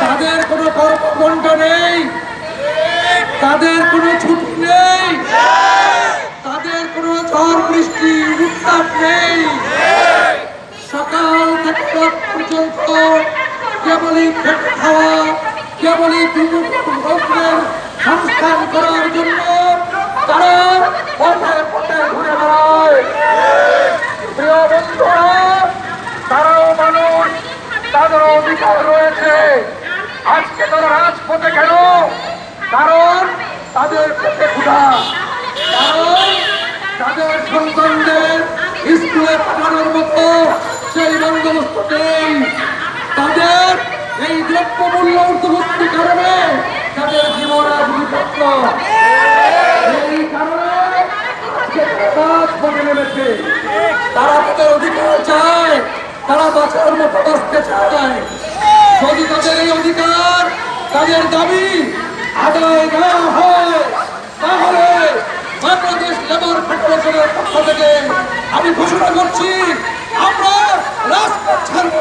তাদের কোনো কর্মঘণ্ট নেই। তাদের কোনো ছুটি নেই। তাদের কোনো ঝড় বৃষ্টি উত্তাপ নেই। সকাল থেকে পর্যন্ত কেবলই খেটে খাওয়া, কেবলই সংস্থান করার জন্য তাদের অধিকার রয়েছে। আজকে তারা রাজপথে কেন? কারণ তাদের পেটে ক্ষুধা। কারণ তাদের সন্তানদের স্কুলে পাঠানোর মতো সেই বন্দোবস্ত নেই। তাদের এই দ্রব্যমূল্য ঊর্ধ্বগতির কারণে তাদের জীবন আজ বিপন্ন এই কারণে আজকে নেমেছে। তারা তাদের অধিকার চায় চায় যদি তাদের এই অধিকার তাদের দাবি আদায় না হয়, তাহলে বাংলাদেশ লেবার ফেডারেশনের পক্ষ থেকে আমি ঘোষণা করছি, আমরা রাস্তা ছাড়ব